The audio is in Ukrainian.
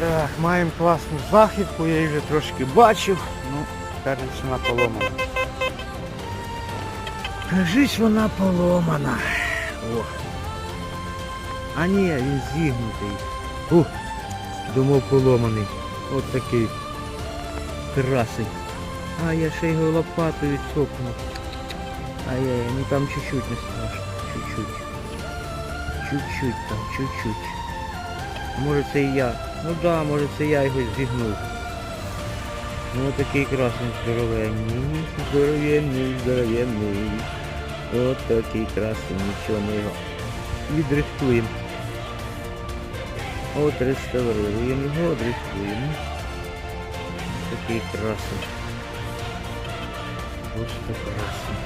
Так, маємо класну західку, я її вже трошки бачив. Ну, кажуть, вона поломана. Кажись, вона поломана. О. А ні, він зігнутий. Ух, думав поломаний. От такий красий. А я ще його лопатою цокнув. Ай-яй, ну там чуть-чуть не страшно. Чуть-чуть. Чуть-чуть там, чуть-чуть. Може це і я. Ну да, може це я його зігнув. Ну такий красний здоровенний. Здоровенний, здоровенний. От такий красний, нічого ми його відрихтуємо. От реставруємо його, відрихтуємо. Такий красний. Просто красний.